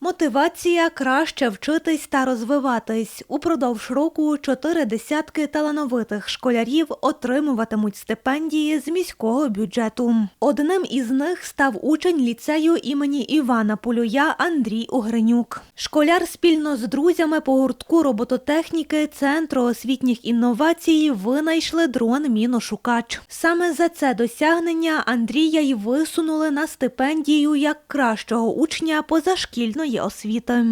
Мотивація краще вчитись та розвиватись. Упродовж року чотири десятки талановитих школярів отримуватимуть стипендії з міського бюджету. Одним із них став учень ліцею імені Івана Полюя Андрій Угринюк. Школяр спільно з друзями по гуртку робототехніки Центру освітніх інновацій винайшли дрон Міношукач. Саме за це досягнення Андрія й висунули на стипендію як кращого учня позашкільної освіти.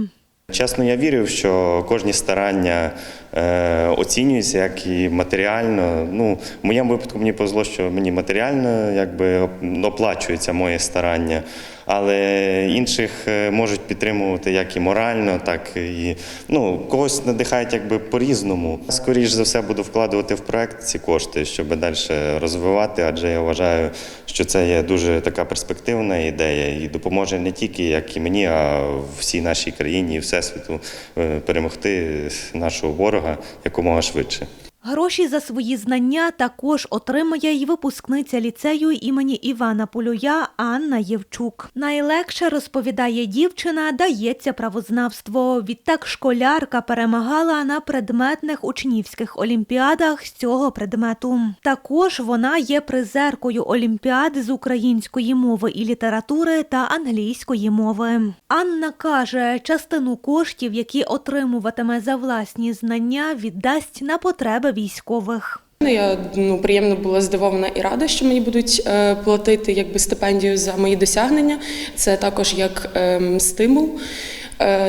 Чесно, я вірив, що кожні старання е, оцінюються як і матеріально. Ну, в моєму випадку мені повезло, що мені матеріально якби оплачується моє старання, але інших е, можуть підтримувати як і морально, так і ну, когось надихають якби по-різному. Скоріше за все буду вкладувати в проект ці кошти, щоб далі розвивати, адже я вважаю, що це є дуже така перспективна ідея і допоможе не тільки як і мені, а всій нашій країні і всесвіту е, перемогти нашого ворога якомога швидше. Гроші за свої знання також отримає й випускниця ліцею імені Івана Полюя Анна Євчук. Найлегше розповідає дівчина, дається правознавство. Відтак школярка перемагала на предметних учнівських олімпіадах з цього предмету. Також вона є призеркою олімпіад з української мови і літератури та англійської мови. Анна каже, частину коштів, які отримуватиме за власні знання, віддасть на потреби військових. Ну, Я ну, приємно була здивована і рада, що мені будуть е, платити якби стипендію за мої досягнення. Це також як е, стимул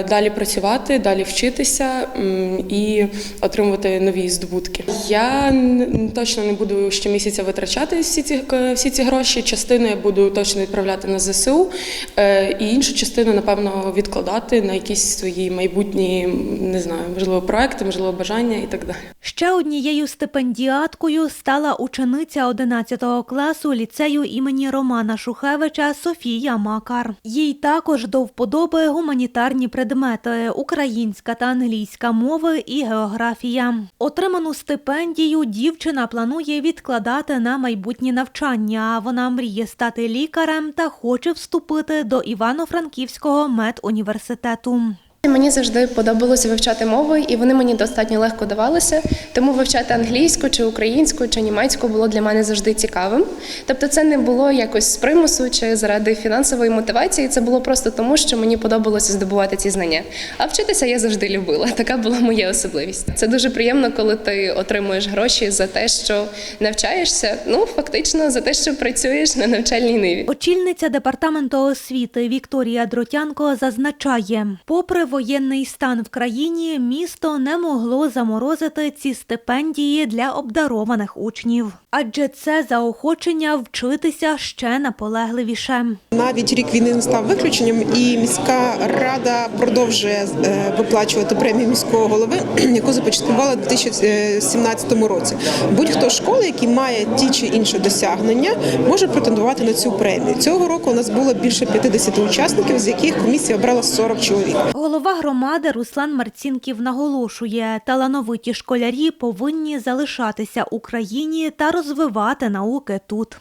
далі працювати, далі вчитися і отримувати нові здобутки. Я точно не буду щомісяця витрачати всі ці всі ці гроші. Частину я буду точно відправляти на ЗСУ, е, і іншу частину, напевно, відкладати на якісь свої майбутні, не знаю, можливо, проекти, можливо, бажання і так далі. Ще однією стипендіаткою стала учениця 11 класу ліцею імені Романа Шухевича Софія Макар. Їй також до вподоби гуманітарні предмети українська та англійська мови і географія. Отриману стипендію дівчина планує відкладати на майбутнє навчання. Вона мріє стати лікарем та хоче вступити до Івано-Франківського медуніверситету. Мені завжди подобалося вивчати мови, і вони мені достатньо легко давалися. Тому вивчати англійську чи українську чи німецьку було для мене завжди цікавим. Тобто, це не було якось з примусу чи заради фінансової мотивації. Це було просто тому, що мені подобалося здобувати ці знання. А вчитися я завжди любила. Така була моя особливість. Це дуже приємно, коли ти отримуєш гроші за те, що навчаєшся. Ну фактично за те, що працюєш на навчальній ниві. Очільниця департаменту освіти Вікторія Дротянко зазначає, попри воєнний стан в країні, місто не могло заморозити ці стипендії для обдарованих учнів, адже це заохочення вчитися ще наполегливіше. Навіть рік війни не став виключенням, і міська рада продовжує е, виплачувати премію міського голови, яку започаткувала у 2017 році. Будь-хто школи, який має ті чи інші досягнення, може претендувати на цю премію. Цього року у нас було більше 50 учасників, з яких комісія обрала 40 чоловік. Голова громади Руслан Марцінків наголошує, талановиті школярі повинні залишатися Україні та розвивати науки тут.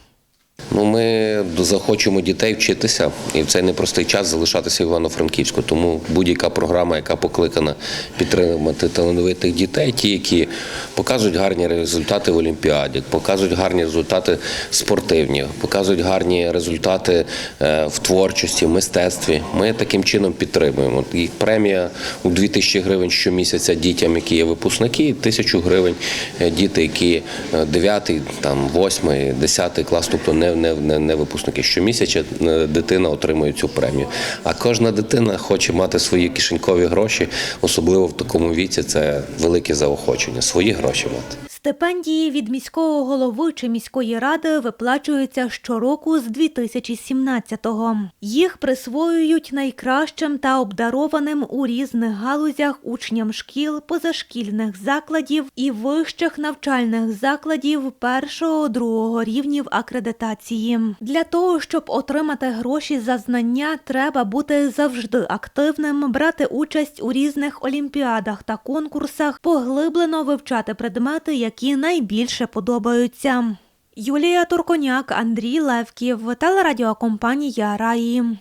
Ну, ми захочемо дітей вчитися і в цей непростий час залишатися в Івано-Франківську. Тому будь-яка програма, яка покликана підтримати талановитих дітей, ті, які показують гарні результати в Олімпіаді, показують гарні результати спортивні, показують гарні результати е, в творчості, в мистецтві. Ми таким чином підтримуємо. І премія у 2000 гривень щомісяця дітям, які є випускники, і 1000 гривень е, діти, які 9, там 8, 10 клас, тобто не, не, не, не випускники. Щомісяця е, дитина отримує цю премію. А кожна дитина хоче мати свої кишенькові гроші, особливо в такому віці. Це велике заохочення. Свої гроші мати. Стипендії від міського голови чи міської ради виплачуються щороку з 2017-го. Їх присвоюють найкращим та обдарованим у різних галузях учням шкіл, позашкільних закладів і вищих навчальних закладів першого-другого рівнів акредитації. Для того, щоб отримати гроші за знання, треба бути завжди активним, брати участь у різних олімпіадах та конкурсах, поглиблено вивчати предмети, які найбільше подобаються. Юлія Турконяк, Андрій Левків, телерадіокомпанія Раї.